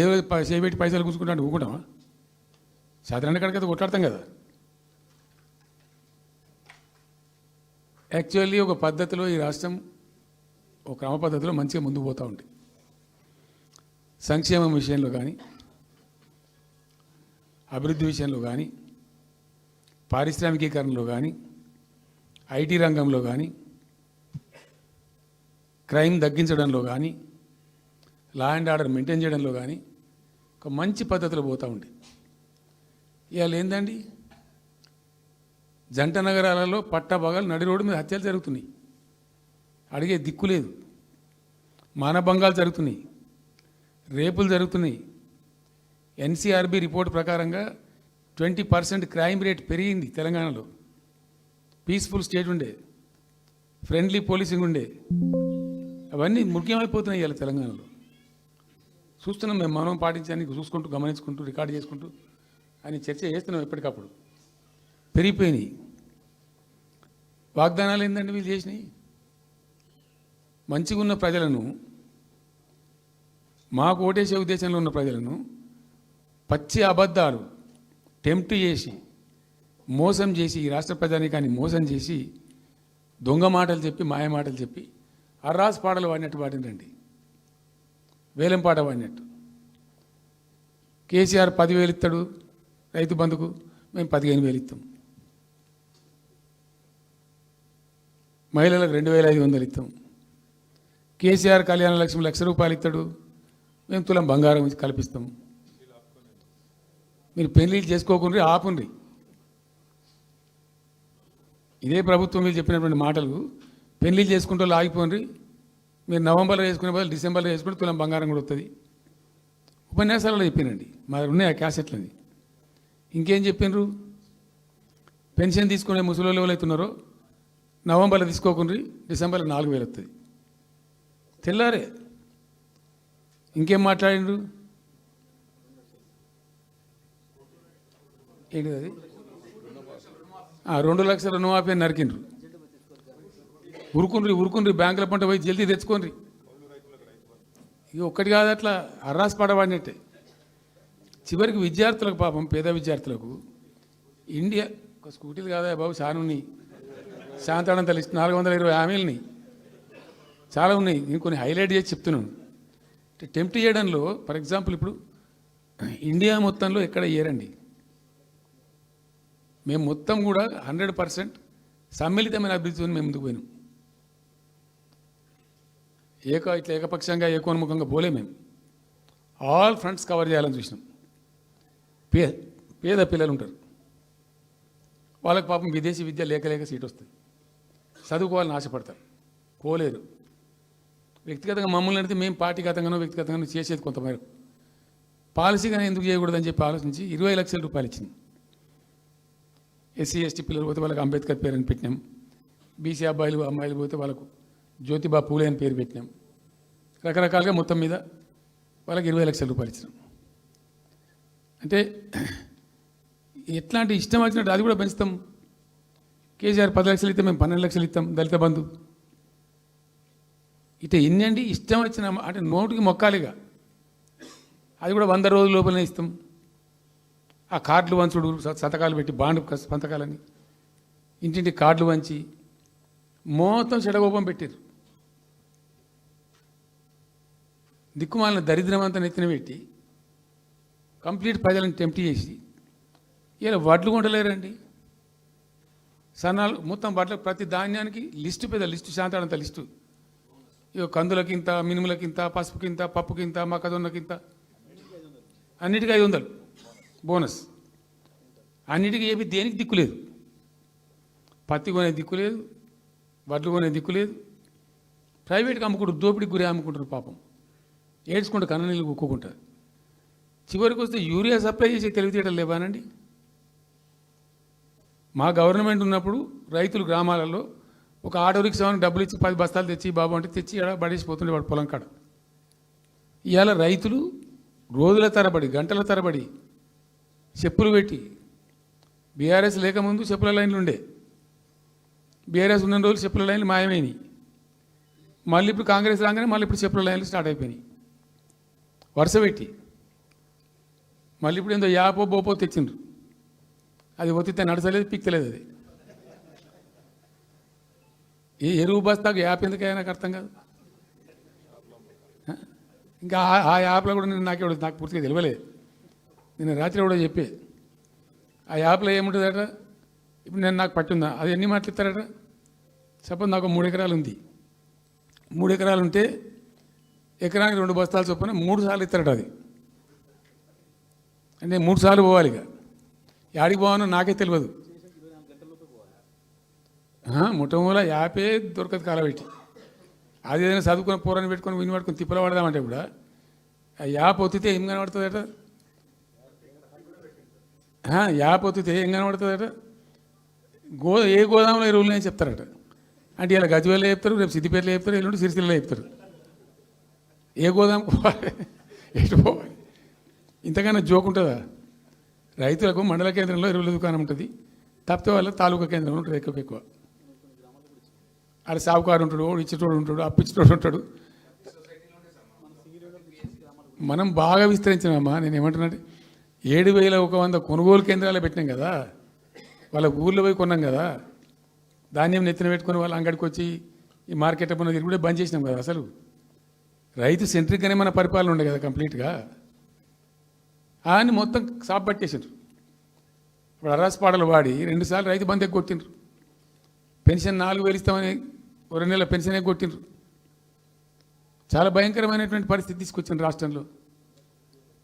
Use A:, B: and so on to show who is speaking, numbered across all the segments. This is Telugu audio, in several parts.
A: ఏదో సేపెట్టి పైసలు కూర్చుకుంటా ఊకుంటామా సాధారణ కడితే కొట్లాడతాం కదా. యాక్చువల్లీ ఒక పద్ధతిలో ఈ రాష్ట్రం ఒక క్రమ పద్ధతిలో మంచిగా ముందుకు పోతూ ఉంది. సంక్షేమం విషయంలో కానీ అభివృద్ధి విషయంలో కానీ పారిశ్రామికీకరణలో కానీ ఐటీ రంగంలో కానీ క్రైమ్ తగ్గించడంలో కానీ లా అండ్ ఆర్డర్ మెయింటైన్ చేయడంలో కానీ ఒక మంచి పద్ధతిలో పోతూ ఉండే. ఇవాళ ఏందండి? జంట నగరాలలో పట్టభాగాలు నడి రోడ్డు మీద హత్యలు జరుగుతున్నాయి. అడిగే దిక్కు లేదు. మానభంగాలు జరుగుతున్నాయి. రేపులు జరుగుతున్నాయి. ఎన్సీఆర్బి రిపోర్ట్ ప్రకారంగా ట్వంటీ పర్సెంట్ క్రైమ్ రేట్ పెరిగింది తెలంగాణలో. పీస్ఫుల్ స్టేట్ ఉండే. ఫ్రెండ్లీ పోలీసింగ్ ఉండే. అవన్నీ ముఖ్యమైపోతున్నాయి ఇవాళ తెలంగాణలో. చూస్తున్నాం మేము మనం పాటించడానికి చూసుకుంటూ గమనించుకుంటూ రికార్డు చేసుకుంటూ అని చర్చ చేస్తున్నాం ఎప్పటికప్పుడు. పెరిగిపోయినాయి. వాగ్దానాలు ఏంటంటే వీళ్ళు చేసినాయి మంచిగా ఉన్న ప్రజలను మాకు ఓటేసే ఉద్దేశంలో ఉన్న ప్రజలను పచ్చి అబద్ధాలు టెంప్ట్ చేసి మోసం చేసి ఈ రాష్ట్ర ప్రజానికాన్ని మోసం చేసి దొంగ మాటలు చెప్పి మాయ మాటలు చెప్పి అర్రాస్ పాటలు వాడినట్టు వాడినండి వేలంపాట పడినట్టు. కేసీఆర్ పదివేలు ఇస్తాడు రైతు బంధుకు మేము పదిహేను వేలు ఇస్తాం మహిళలకు రెండు వేల ఐదు వందలు ఇస్తాం కేసీఆర్ కళ్యాణ లక్ష్మి లక్ష రూపాయలు ఇస్తాడు మేము తులం బంగారం కల్పిస్తాం. మీరు పెళ్ళిళ్ళు చేసుకోకుండా ఆపుండ్రి. ఇదే ప్రభుత్వం మీరు చెప్పినటువంటి మాటలు పెళ్ళిళ్ళు చేసుకుంటూ ఆగిపోండి మీరు నవంబర్లో వేసుకునే బదులు డిసెంబర్లో వేసుకుంటే తులం బంగారం కూడా వస్తుంది. ఉపన్యాసాలలో చెప్పినండి. మా దగ్గర ఉన్నాయి ఆ క్యాసెట్లని ఇంకేం చెప్పిండ్రు పెన్షన్ తీసుకునే ముసలి ఎవరైతే నవంబర్లో తీసుకోకుండా డిసెంబర్లో నాలుగు వేలు వస్తుంది. తెల్లారే. ఇంకేం మాట్లాడిండ్రు? ఏంటిది అది? రెండు లక్షల రుణమాఫీ అని నరికిండ్రు. ఉరుకుండ్రి ఉరుకుండ్రి బ్యాంకుల పంట పోయి జల్దీ తెచ్చుకోండి ఇది ఒక్కటి కాదు అట్లా అర్రాస్ పడబడినట్టే చివరికి విద్యార్థులకు పాపం పేద విద్యార్థులకు ఇండియా ఒక స్కూటీలు కాదా బాబు చాలా ఉన్నాయి. శాంతాడంత లిస్ట్ నాలుగు వందల ఇరవై హామీలని. చాలా ఉన్నాయి నేను కొన్ని హైలైట్ చేసి చెప్తున్నాను అంటే టెంప్ట్ చేయడంలో ఫర్ ఎగ్జాంపుల్ ఇప్పుడు ఇండియా మొత్తంలో ఎక్కడ ఏరండి? మేము మొత్తం కూడా హండ్రెడ్ పర్సెంట్ సమ్మిళితమైన అభివృద్ధితో మేము ముందుకు పోయినాం. ఏక ఇట్లా ఏకపక్షంగా ఏకోన్ముఖంగా పోలే మేము. ఆల్ ఫ్రంట్స్ కవర్ చేయాలని చూసినాం. పే పేద పిల్లలు ఉంటారు. వాళ్ళకి పాపం విదేశీ విద్య లేక లేక సీట్ వస్తుంది. చదువుకోవాలని ఆశపడతారు. పోలేరు. వ్యక్తిగతంగా మమ్మల్ని అడిగితే మేము పార్టీగతంగానో వ్యక్తిగతంగానో చేసేది కొంతమేరకు. పాలసీగానే ఎందుకు చేయకూడదని చెప్పి ఆలోచించి ఇరవై లక్షల రూపాయలు ఇచ్చింది ఎస్సీ ఎస్టీ పిల్లలు పోతే వాళ్ళకి అంబేద్కర్ పేరు అని పెట్టినాం. బీసీ అబ్బాయిలు అమ్మాయిలు పోతే వాళ్ళకు జ్యోతిబా పూలే అని పేరు పెట్టినాం. రకరకాలుగా మొత్తం మీద వాళ్ళకి ఇరవై లక్షల రూపాయలు ఇచ్చినాం. అంటే ఎట్లాంటి ఇష్టం వచ్చినట్టు అది కూడా పెంచుతాం. కేసీఆర్ పది లక్షలు ఇస్తే మేము పన్నెండు లక్షలు ఇస్తాం దళిత బంధు. ఇట ఎన్ని అండి ఇష్టం వచ్చిన అంటే నోటికి మొక్కాలిగా. అది కూడా వంద రోజుల లోపలనే ఇస్తాం. ఆ కార్డులు వంచుడు శతకాలు పెట్టి బాండ్ సంతకాలని ఇంటింటి కార్డులు వంచి మొత్తం చెడగోపం పెట్టారు దిక్కుమాలిన దరిద్రం అంతా నెత్తిన పెట్టి కంప్లీట్ ప్రజలను టెంప్ట్ చేసి ఇలా వడ్లు కొంటలేరండి. సన్నాలు మొత్తం వడ్లకు ప్రతి ధాన్యానికి లిస్టు పెద్ద లిస్టు శాంతాడంత లిస్టు. ఇక కందులకింత మినుములకింత పసుపుకింత పప్పుకింత మొక్కజొన్నకింత అన్నిటికీ ఐదు వందలు. బోనస్. అన్నిటికీ ఏమి దేనికి దిక్కు లేదు. పత్తి కొనే దిక్కు లేదు వడ్లు కొనే దిక్కు లేదు. ప్రైవేట్గా అమ్ముకుంటారు దోపిడికి గురి అమ్ముకుంటారు పాపం. ఏడ్చుకుంటా కన్న నీళ్ళు కుక్కుంటారు చివరికి వస్తే యూరియా సప్లై చేసే తెలివితేటలు లేవానండి. మా గవర్నమెంట్ ఉన్నప్పుడు రైతులు గ్రామాలలో ఒక ఆటో రిక్షాకి డబ్బులు ఇచ్చి పది బస్తాలు తెచ్చి బాబు అంటే తెచ్చి ఇక్కడ పడేసిపోతుండే వాడు పొలం కాడ. ఇవాళ రైతులు రోజుల తరబడి గంటల తరబడి చెప్పులు పెట్టి బీఆర్ఎస్ లేకముందు చెప్పుల లైన్లు ఉండే. బీఆర్ఎస్ ఉన్న రోజులు చెప్పుల లైన్లు మాయమైనవి మళ్ళీ ఇప్పుడు కాంగ్రెస్ రాగానే మళ్ళీ ఇప్పుడు చెప్పుల లైన్లు స్టార్ట్ అయిపోయినాయి. వరుస పెట్టి. మళ్ళీ ఇప్పుడు ఏందో యాపో బోపో తెచ్చిండ్రు. అది ఒత్తితే నడచలేదు పిక్తలేదు అది. ఈ ఎరువు బస్తాకు యాప్ ఎందుకైనా నాకు అర్థం కాదు. ఇంకా ఆ- యాప్లో కూడా నేను నాకే నాకు పూర్తిగా తెలియలేదు నేను రాత్రి కూడా చెప్పే. ఆ యాప్లో ఏముంటుందట? ఇప్పుడు నేను నాకు పట్టిందా? అది ఎన్ని మాటలు ఇస్తారట సపోజ్ నాకు మూడు ఎకరాలు ఉంది. మూడు ఎకరాలు ఉంటే ఎకరానికి రెండు బస్తాలు చొప్పున మూడు సార్లు ఇస్తారట అది. అంటే మూడు సార్లు పోవాలి ఇక. యాడికి పోవాలో నాకే తెలియదు ముఠమూల యాపే దొరకదు కాలబెట్టి అది ఏదైనా చదువుకుని పూరని పెట్టుకొని విని పట్టుకొని తిప్పలు పడదామంటే కూడా ఆ యాప్ ఒత్తితే ఏం కనబడుతుందట? ఆ, యాప్ ఒత్తితే ఏం కనబడుతుందట? గో ఏ గోదాంలో ఎరువులు అని చెప్తారట. అంటే ఇలా గజ్వేల్లో చెప్తారు రేపు సిద్దిపేటలో చెప్తారు ఎల్లుండి సిరిసిల్లలో చెప్తారు. ఏ గోదాం పోవాలి? ఎటు పోవాలి? ఇంతకన్నా జోక్ ఉంటుందా? రైతులకు మండల కేంద్రంలో ఎరువుల దుకాణం ఉంటుంది. తప్పితే వాళ్ళ తాలూకా కేంద్రంలో ఉంటుంది ఎక్కువ ఎక్కువ. ఆడ సావుకారు ఉంటాడు ఓడు ఇచ్చేటోడు ఉంటాడు అప్పిచ్చేటోడు ఉంటాడు. మనం బాగా విస్తరించామమ్మా నేను ఏమంటున్నాను ఏడు వేల ఒక వంద కొనుగోలు కేంద్రాలు పెట్టినాం కదా. వాళ్ళ ఊర్లో పోయి కొన్నాం కదా. ధాన్యం నెత్తిన పెట్టుకొని వాళ్ళ అంగడికి వచ్చి ఈ మార్కెట్ అప్పుడు కూడా బంద్ చేసినాం కదా అసలు. రైతు సెంట్రిక్గానే మన పరిపాలన ఉండే కదా కంప్లీట్గా. అని మొత్తం సాప్ పట్టేసిండ్రు ఇప్పుడు అరాస్ పాటలు వాడి రెండుసార్లు రైతు బంద్ కొట్టిండ్రు పెన్షన్ నాలుగు వేలు ఇస్తామని రెండు నెలల పెన్షన్ కొట్టిండ్రు చాలా భయంకరమైనటువంటి పరిస్థితి తీసుకొచ్చిండ్రు రాష్ట్రంలో.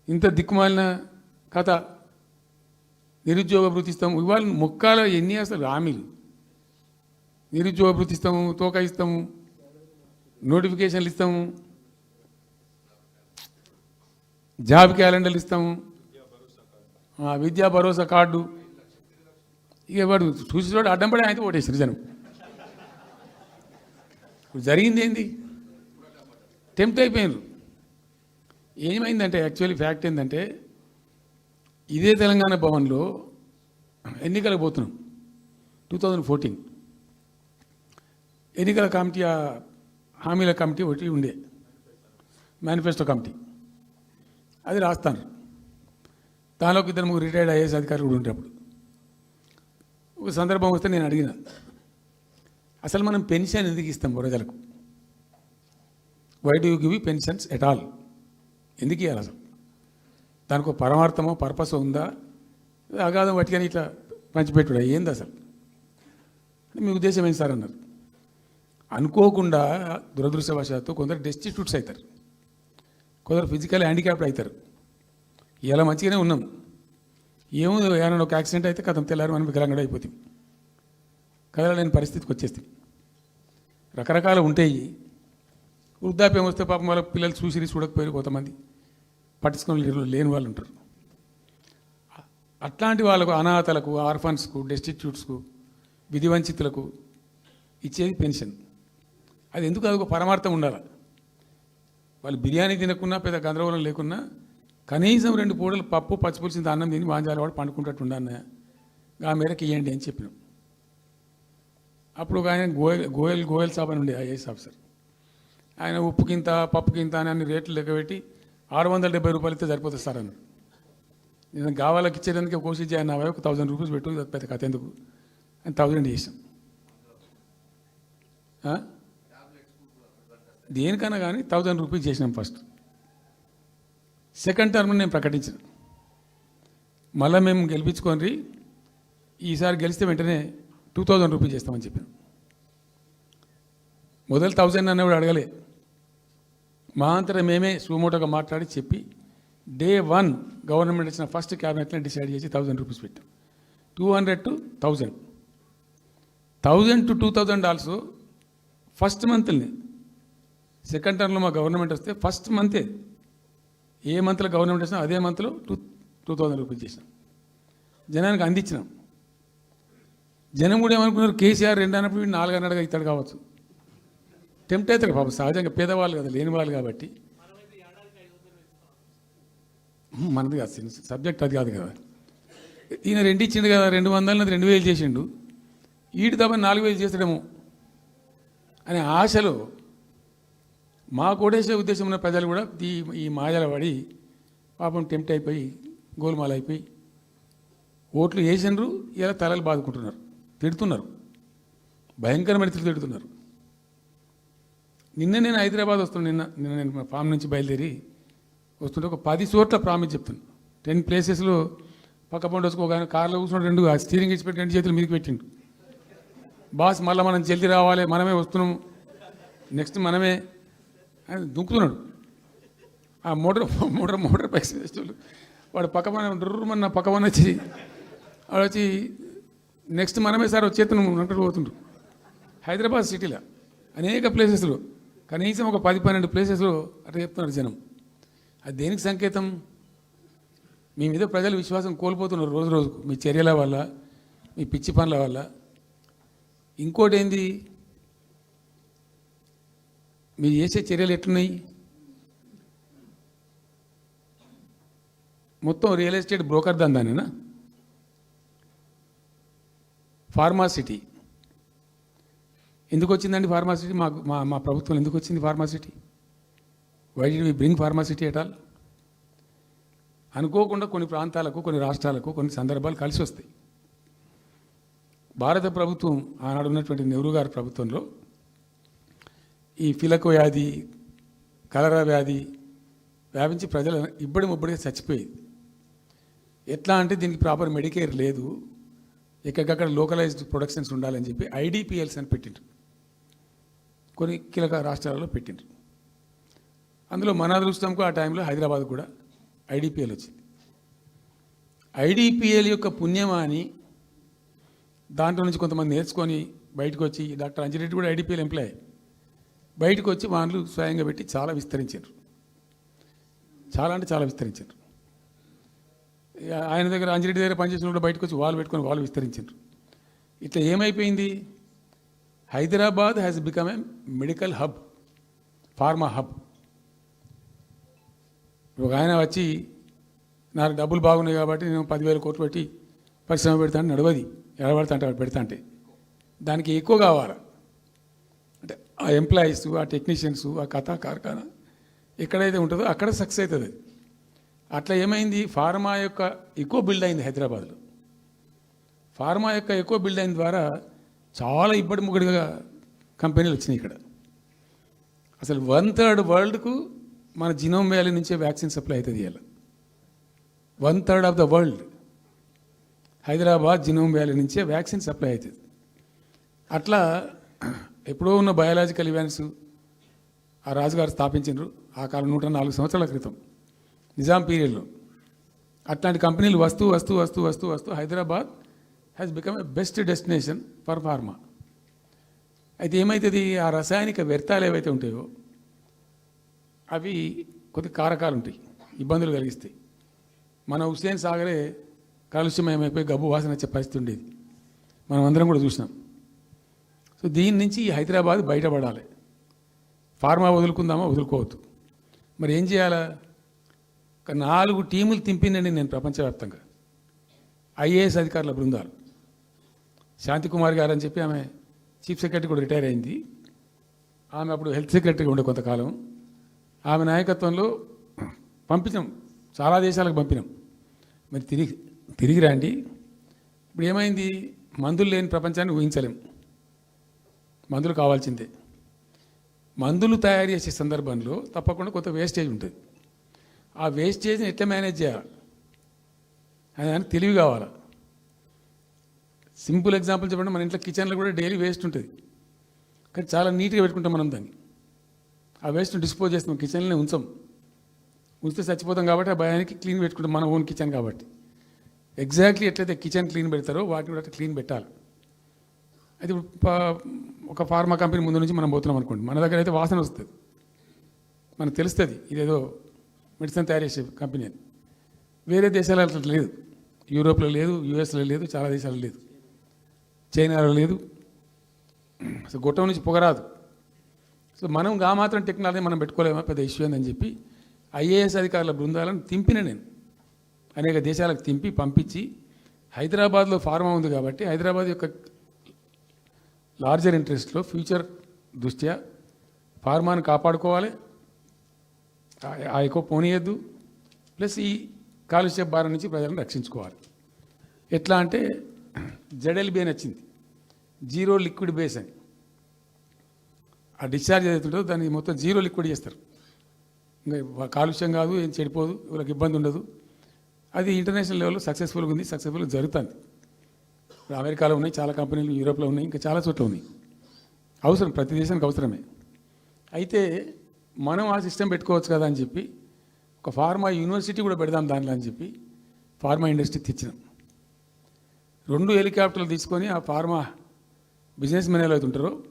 A: ఇంత దిక్కుమాలిన కథ. నిరుద్యోగ భృతి ఇవాళ మొక్కాల ఎన్ని అసలు హామీలు? నిరుద్యోగ భృతి ఇస్తాము తోక ఇస్తాము నోటిఫికేషన్లు ఇస్తాము. జాబ్ క్యాలెండర్లు ఇస్తాము. విద్యా భరోసా కార్డు. ఇక వాడు చూసి చూడ అడ్డం పడి ఆయనతో ఓటేసారు జనం ఇప్పుడు జరిగింది ఏంది? టెంప్ట్ అయిపోయినారు ఏమైందంటే యాక్చువల్లీ ఫ్యాక్ట్ ఏంటంటే ఇదే తెలంగాణ భవన్లో ఎన్నికలకు పోతున్నాం. Two thousand fourteen. ఎన్నికల కమిటీ హామీల కమిటీ ఒకటి ఉండే. Manifesto committee. అది రాస్తాను. దానిలోకి ఇద్దరు ముగ్గురు రిటైర్డ్ ఐఏఎస్ అధికారులు కూడా ఉంటే అప్పుడు. ఒక సందర్భం వస్తే నేను అడిగిన అసలు మనం పెన్షన్ ఎందుకు ఇస్తాం ప్రజలకు why do give pensions at all ఎందుకు ఇవ్వాలి అసలు? దానికి ఒక పరమార్థమో పర్పస్ ఉందా? అగాధం పట్టుకొని ఇట్లా పంచిపెట్టుడా? ఏంది అసలు? మీ ఉద్దేశం ఏంటి సార్ అన్నారు. అనుకోకుండా దురదృష్టవశాత్తు కొందరు డెస్టిట్యూట్స్ అవుతారు. కొందరు ఫిజికల్ హ్యాండిక్యాప్డ్ అవుతారు. ఇలా మంచిగానే ఉన్నాం. ఏమో ఏమైనా ఒక యాక్సిడెంట్ అయితే కథం తెల్లారు మనం వికలాంగుడు అయిపోతాం. కదలలేని పరిస్థితికి వచ్చేస్తాం. రకరకాలు ఉంటాయి. వృద్ధాప్యం వస్తే పాపం వాళ్ళ పిల్లలు చూసి చూడకపోయారు కొంతమంది. పట్టించుకుని లేని- లేని వాళ్ళు ఉంటారు. అట్లాంటి వాళ్ళకు అనాథలకు ఆర్ఫన్స్కు డెస్టిట్యూట్స్కు విధివంచితులకు ఇచ్చేది పెన్షన్. అది ఎందుకు? అది ఒక పరమార్థం ఉండాలి? వాళ్ళు బిర్యానీ తినకున్నా పెద్ద గందరగోళం లేకున్నా కనీసం రెండు పూటలు పప్పు పచ్చిపులిసింది అన్నం తిని వాంజాల వాడు పండుకుంటట్టు ఉండన్న ఆ మేరకు ఇవ్వండి అని చెప్పినాం. అప్పుడు ఆయన గోయల్ గోయల్ గోయల్ సాబ్ అని ఉండే ఐఏఎస్ ఆఫీసర్. ఆయన ఉప్పుకింత పప్పుకింత అని అన్ని రేట్లు లెక్కబెట్టి ఆరు వందల డెబ్బై రూపాయలు ఇస్తే సరిపోతుంది సార్ అన్నాడు. నేను గావాలకి ఇచ్చేదానికి కోసి చేయన్న ఒక థౌసండ్ రూపీస్ పెట్టు పెద్ద కథ ఎందుకు? అని థౌజండ్ చేసాం దేనికన్నా కానీ థౌజండ్ రూపీస్ చేసినాం ఫస్ట్. సెకండ్ టర్మ్ నేను ప్రకటించిన. మళ్ళీ మేము గెలిపించుకొని ఈసారి గెలిస్తే వెంటనే టూ థౌజండ్ రూపీస్ చేస్తామని చెప్పాను. మొదలు థౌజండ్ అన్నవాడు అడగలే. మా అంతటా మేమే సుమోటోగా మాట్లాడి చెప్పి డే వన్ గవర్నమెంట్ ఇచ్చిన ఫస్ట్ క్యాబినెట్లో డిసైడ్ చేసి థౌజండ్ రూపీస్ పెట్టాం. Two hundred to thousand. Thousand to two thousand also first మంత్ని second టర్మ్లో మా గవర్నమెంట్ వస్తే ఫస్ట్ మంతే. ఏ మంత్లో గవర్నమెంట్ వచ్చినా అదే మంత్లో టూ టూ థౌజండ్ రూపీస్ చేసినాం. జనానికి అందించినాం. జనం కూడా ఏమనుకున్నారు కేసీఆర్ రెండు అన్నప్పుడు నాలుగు అన్నట్టుగా ఇస్తాడు కావచ్చు. టెంప్ట్ అవుతారు పాపం. సహజంగా పేదవాళ్ళు కదా లేని వాళ్ళు కాబట్టి. మనది కాదు సబ్జెక్ట్ అది కాదు కదా. ఈయన రెండు ఇచ్చిండు కదా రెండు వందలది రెండు వేలు చేసిండు. ఈడు తప్ప నాలుగు వేలు చేస్తాడేమో. అనే ఆశలో మా కోటేసే ఉద్దేశం ఉన్న ప్రజలు కూడా ఈ ఈ మాయల పడి పాపం టెంప్ట్ అయిపోయి గోల్మాల్ అయిపోయి ఓట్లు వేసినారు ఇలా తలలు బాదుకుంటున్నారు తిడుతున్నారు. భయంకరమైన తిట్లు తిడుతున్నారు. నిన్న నేను హైదరాబాద్ వస్తున్నాను నిన్న నిన్న నేను ఫామ్ నుంచి బయలుదేరి వస్తుంటే ఒక పది చోట్ల ప్రామిస్ చెప్తాను. టెన్ ప్లేసెస్లో పక్క పండు వచ్చుకో ఒక కార్లో కూర్చుని రెండు ఆ స్టీరింగ్ ఇచ్చి పెట్టి రెండు చేతులు మీదకి పెట్టిండు. బాస్ మళ్ళీ మనం జల్దీ రావాలి మనమే వస్తున్నాం. నెక్స్ట్ మనమే ఆయన దుంకుతున్నాడు. ఆ మోటార్ మోటార్ మోటార్ బైక్స్ వేసేవాళ్ళు వాడు పక్క మన డుర్రమన్న పక్క వచ్చి వాడు వచ్చి నెక్స్ట్ మనమే సార్ వచ్చేతను అంటూ పోతుండ్రు హైదరాబాద్ సిటీలో అనేక ప్లేసెస్లో కనీసం ఒక పది పన్నెండు ప్లేసెస్లో అట్లా చెప్తున్నారు జనం. అది దేనికి సంకేతం? మీ మీద ప్రజలు విశ్వాసం కోల్పోతున్నారు రోజు రోజుకు. మీ చర్యల వల్ల మీ పిచ్చి పనుల వల్ల. ఇంకోటి ఏంది? మీరు చేసే చర్యలు ఎట్లున్నాయి? మొత్తం రియల్ ఎస్టేట్ బ్రోకర్ దందానేనా? ఫార్మాసిటీ ఎందుకు వచ్చిందండి ఫార్మాసిటీ మాకు మా మా ప్రభుత్వం ఎందుకు వచ్చింది pharma city why did we bring pharma city at all అనుకోకుండా కొన్ని ప్రాంతాలకు కొన్ని రాష్ట్రాలకు కొన్ని సందర్భాలు కలిసి వస్తాయి భారత ప్రభుత్వం ఆనాడు ఉన్నటువంటి నెహ్రూ గారి ప్రభుత్వంలో ఈ పిలక వ్యాధి కలరా వ్యాధి వ్యాపించి ప్రజలు ఇబ్బడి ముబ్బడిగా చచ్చిపోయేది. ఎట్లా అంటే దీనికి ప్రాపర్ మెడికేర్ లేదు. ఎక్కడికక్కడ లోకలైజ్డ్ ప్రొడక్షన్స్ ఉండాలని చెప్పి ఐడిపిఎల్స్ అని పెట్టిండ్రు. కొన్ని కీలక రాష్ట్రాలలో పెట్టిండ్రు. అందులో మన అదృష్టంకు ఆ టైంలో హైదరాబాద్ కూడా ఐడిపిఎల్ వచ్చింది. ఐడిపిఎల్ యొక్క పుణ్యమా అని దాంట్లో నుంచి కొంతమంది నేర్చుకొని బయటకు వచ్చి డాక్టర్ అంజిరెడ్డి కూడా ఐడిపిఎల్ ఎంప్లాయ్. బయటకు వచ్చి వాళ్ళు స్వయంగా పెట్టి చాలా విస్తరించారు. చాలా అంటే చాలా విస్తరించారు. ఆయన దగ్గర అంజిరెడ్డి దగ్గర పనిచేసిన కూడా బయటకు వచ్చి వాళ్ళు పెట్టుకొని వాళ్ళు విస్తరించారు. ఇట్లా ఏమైపోయింది? Hyderabad has become a medical hub pharma hub ఒక ఆయన వచ్చి నాకు డబ్బులు బాగున్నాయి కాబట్టి నేను పదివేల కోట్లు పెట్టి పరిశ్రమ పెడతాను నడవది. ఎడబడతా అంటే పెడతా అంటే. దానికి ఎక్కువ కావాలి? ఆ ఎంప్లాయీస్ ఆ టెక్నీషియన్స్ ఆ కథా కార్ఖానా ఎక్కడైతే ఉంటుందో అక్కడ సక్సెస్ అవుతుంది. అట్లా ఏమైంది? ఫార్మా యొక్క ఎక్కువ బిల్డ్ అయింది హైదరాబాద్లో. ఫార్మా యొక్క ఎక్కువ బిల్డ్ అయిన ద్వారా చాలా ఇబ్బడి ముగ్గుడిగా కంపెనీలు వచ్చినాయి ఇక్కడ. అసలు వన్ థర్డ్ వరల్డ్కు మన జినోమ్ వ్యాలీ నుంచే వ్యాక్సిన్ సప్లై అవుతుంది ఇలా one third of the world Hyderabad genome valley నుంచే వ్యాక్సిన్ సప్లై అవుతుంది. అట్లా ఎప్పుడో ఉన్న బయాలజికల్ ఈవెంట్స్ ఆ రాజుగారు స్థాపించారు ఆ కాలం నూట నాలుగు సంవత్సరాల క్రితం. నిజాం పీరియడ్లో అట్లాంటి కంపెనీలు వస్తూ వస్తూ వస్తూ వస్తూ వస్తూ Hyderabad has become a best destination for pharma అయితే ఏమవుతుంది ఆ రసాయనిక వ్యర్థాలు ఏవైతే ఉంటాయో అవి కొద్ది కారకాలు ఉంటాయి ఇబ్బందులు కలిగిస్తాయి. మన హుస్సేన్ సాగరే కాలుష్యమయమైపోయి గబ్బు వాసన వచ్చే పరిస్థితి ఉండేది. మనం అందరం కూడా చూసినాం. సో దీని నుంచి ఈ హైదరాబాద్ బయటపడాలి. ఫార్మా వదులుకుందామా? వదులుకోవద్దు. మరి ఏం చేయాలా? ఒక నాలుగు టీములు తింపిందండి నేను ప్రపంచవ్యాప్తంగా. ఐఏఎస్ అధికారుల బృందాలు. శాంతికుమార్ గారు అని చెప్పి ఆమె చీఫ్ సెక్రటరీ కూడా రిటైర్ అయింది. ఆమె అప్పుడు హెల్త్ సెక్రటరీగా ఉండే కొంతకాలం. ఆమె నాయకత్వంలో పంపించాం చాలా దేశాలకు పంపినాం. మరి తిరిగి తిరిగి రండి. ఇప్పుడు ఏమైంది? మందులు లేని ప్రపంచాన్ని ఊహించలేం. మందులు కావాల్సిందే. మందులు తయారు చేసే సందర్భంలో తప్పకుండా కొంత వేస్టేజ్ ఉంటుంది. ఆ వేస్టేజ్ని ఎట్లా మేనేజ్ చేయాలి? అని దానికి తెలివి కావాలి? సింపుల్ ఎగ్జాంపుల్ చెప్పండి మన ఇంట్లో కిచెన్లో కూడా డైలీ వేస్ట్ ఉంటుంది. కానీ చాలా నీట్గా పెట్టుకుంటాం మనం దాన్ని. ఆ వేస్ట్ని డిస్పోజ్ చేస్తాం కిచెన్లోనే ఉంచాం. ఉంచితే చచ్చిపోతాం కాబట్టి ఆ భయానికి క్లీన్ పెట్టుకుంటాం మన ఓన్ కిచెన్ కాబట్టి. ఎగ్జాక్ట్లీ ఎట్లయితే కిచెన్ క్లీన్ పెడతారో వాటిని కూడా క్లీన్ పెట్టాలి. అయితే ప- ఒక ఫార్మా కంపెనీ ముందు నుంచి మనం పోతున్నాం అనుకోండి. మన దగ్గర అయితే వాసన వస్తుంది. మనకు తెలుస్తుంది ఇదేదో మెడిసిన్ తయారు చేసే కంపెనీ అని. వేరే దేశాలలో అట్లా లేదు. యూరోప్లో లేదు యూఎస్లో లేదు చాలా దేశాల్లో లేదు. చైనాలో లేదు. సో గొట్టం నుంచి పొగరాదు సో మనం గా మాత్రం టెక్నాలజీ మనం పెట్టుకోలేమా? పెద్ద ఇష్యూ అని చెప్పి ఐఏఎస్ అధికారుల బృందాలను తింపిన నేను. అనేక దేశాలకు తింపి పంపించి హైదరాబాద్లో ఫార్మా ఉంది కాబట్టి హైదరాబాద్ యొక్క లార్జర్ ఇంట్రెస్ట్లో ఫ్యూచర్ దృష్ట్యా ఫార్మాను కాపాడుకోవాలి. ఆ- ఎక్కువ పోనీయద్దు. ప్లస్ ఈ కాలుష్య భారం నుంచి ప్రజలను రక్షించుకోవాలి. ఎట్లా అంటే జెడెల్బి అని వచ్చింది. జీరో లిక్విడ్ బేస్ అని. ఆ డిశ్చార్జ్ ఏదైతుందో దాన్ని మొత్తం జీరో లిక్విడ్ చేస్తారు. ఇంకా కాలుష్యం కాదు ఏం చెడిపోదు వాళ్ళకి ఇబ్బంది ఉండదు. అది ఇంటర్నేషనల్ లెవెల్లో సక్సెస్ఫుల్గా ఉంది సక్సెస్ఫుల్గా జరుగుతుంది. అమెరికాలో ఉన్నాయి చాలా కంపెనీలు యూరోప్లో ఉన్నాయి ఇంకా చాలా చోట్ల ఉన్నాయి. అవసరం ప్రతి దేశానికి అవసరమే. అయితే మనం ఆ సిస్టమ్ పెట్టుకోవచ్చు కదా అని చెప్పి ఒక ఫార్మా యూనివర్సిటీ కూడా పెడదాం దానిలో అని చెప్పి ఫార్మా ఇండస్ట్రీ తెచ్చినాం. రెండు హెలికాప్టర్లు తీసుకొని ఆ ఫార్మా బిజినెస్ మెన్ ఎలా అవుతుంటారో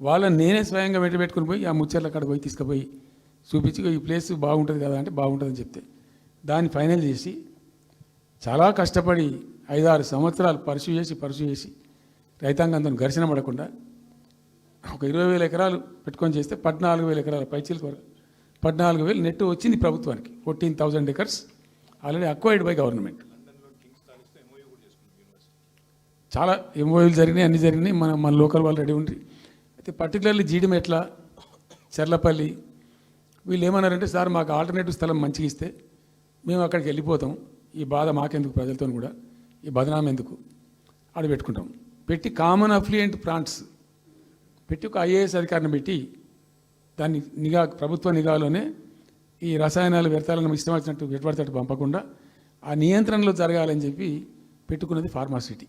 A: వాళ్ళని నేనే స్వయంగా వెంట పెట్టుకుని పోయి ఆ ముచ్చర్ల అక్కడ పోయి తీసుకుపోయి చూపించి ఈ ప్లేస్ బాగుంటుంది కదా అంటే బాగుంటుందని చెప్తే దాన్ని ఫైనల్ చేసి చాలా కష్టపడి ఐదారు సంవత్సరాలు పరిశు చేసి పరిశు చేసి రైతాంగంతో ఘర్షణ పడకుండా ఒక ఇరవై వేల ఎకరాలు పెట్టుకొని చేస్తే పద్నాలుగు వేల ఎకరాల పైచీలకు వరకు పద్నాలుగు వేలు నెట్ వచ్చింది ప్రభుత్వానికి. Fourteen thousand acres already acquired by government చాలా ఎంఓయూలు జరిగినాయి అన్ని జరిగినాయి. మన మన లోకల్ వాళ్ళు రెడీ ఉండి. అయితే పర్టికులర్లీ జీడిమెట్ల చర్లపల్లి చెర్లపల్లి వీళ్ళు ఏమన్నారంటే సార్ మాకు ఆల్టర్నేటివ్ స్థలం మంచిగా ఇస్తే మేము అక్కడికి వెళ్ళిపోతాం. ఈ బాధ మాకెందుకు ప్రజలతో కూడా? ఈ బదనాం ఎందుకు? ఆడ పెట్టుకుంటాం. పెట్టి కామన్ అఫ్లియంట్ ప్లాంట్స్ పెట్టి ఒక ఐఏఎస్ అధికారిని పెట్టి దాన్ని నిఘా ప్రభుత్వ నిఘాలోనే ఈ రసాయనాలు వ్యర్థాలను ఇష్టం వచ్చినట్టు ఎటుపడితే పంపకుండా ఆ నియంత్రణలో జరగాలని చెప్పి పెట్టుకున్నది ఫార్మాసిటీ